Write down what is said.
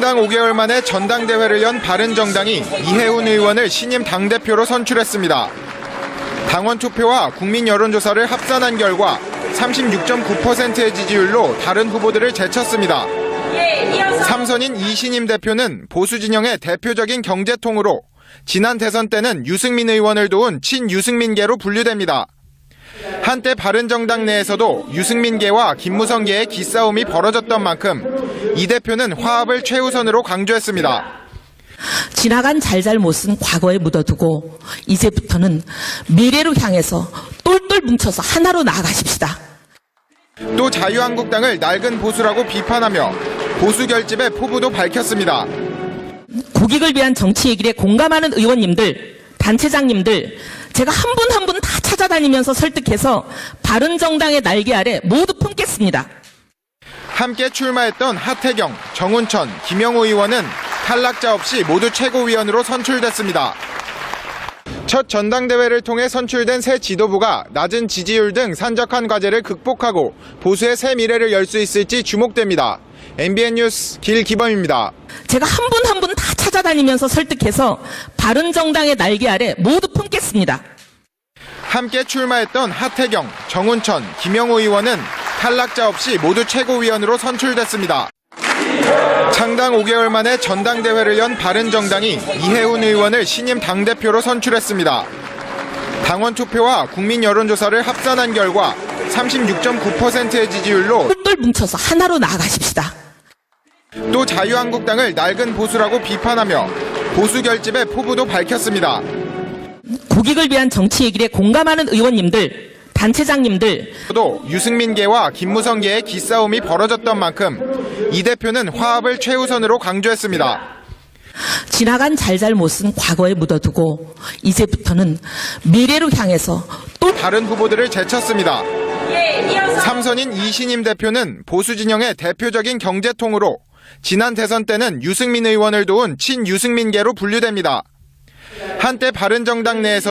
창당 5개월 만에 전당대회를 연 바른정당이 이해운 의원을 신임 당대표로 선출했습니다. 당원 투표와 국민 여론조사를 합산한 결과 36.9%의 지지율로 다른 후보들을 제쳤습니다. 삼선인 이신임 대표는 보수 진영의 대표적인 경제통으로 지난 대선 때는 유승민 의원을 도운 친유승민계로 분류됩니다. 한때 바른정당 내에서도 유승민계와 김무성계의 기싸움이 벌어졌던 만큼 이 대표는 화합을 최우선으로 강조했습니다. 지나간 잘잘못은 과거에 묻어두고 이제부터는 미래로 향해서 똘똘 뭉쳐서 하나로 나아가십시다. 또 자유한국당을 낡은 보수라고 비판하며 보수 결집의 포부도 밝혔습니다. 국익을 위한 정치 얘기에 공감하는 의원님들, 단체장님들, 제가 한 분 한 분 다 찾아다니면서 설득해서 바른 정당의 날개 아래 모두 품겠습니다. 함께 출마했던 하태경, 정운천, 김영호 의원은 탈락자 없이 모두 최고위원으로 선출됐습니다. 첫 전당대회를 통해 선출된 새 지도부가 낮은 지지율 등 산적한 과제를 극복하고 보수의 새 미래를 열 수 있을지 주목됩니다. MBN 뉴스 길기범입니다. 제가 한 분 한 분 다 찾아다니면서 설득해서 바른 정당의 날개 아래 모두 품겠습니다. 함께 출마했던 하태경, 정운천, 김영호 의원은 탈락자 없이 모두 최고위원으로 선출됐습니다. 창당 5개월 만에 전당대회를 연 바른정당이 이해운 의원을 신임 당대표로 선출했습니다. 당원 투표와 국민 여론조사를 합산한 결과 36.9%의 지지율로 똘똘 뭉쳐서 하나로 나아가십시다. 또 자유한국당을 낡은 보수라고 비판하며 보수 결집의 포부도 밝혔습니다. 국익을 위한 정치 얘기에 공감하는 의원님들, 단체장님들, 또 유승민계와 김무성계의 기싸움이 벌어졌던 만큼 이 대표는 화합을 최우선으로 강조했습니다. 지나간 잘잘못은 과거에 묻어두고 이제부터는 미래로 향해서 똘 다른 후보들을 제쳤습니다. 삼선인 이신임 대표는 보수 진영의 대표적인 경제통으로 지난 대선 때는 유승민 의원을 도운 친유승민계로 분류됩니다. 한때 바른정당 내에서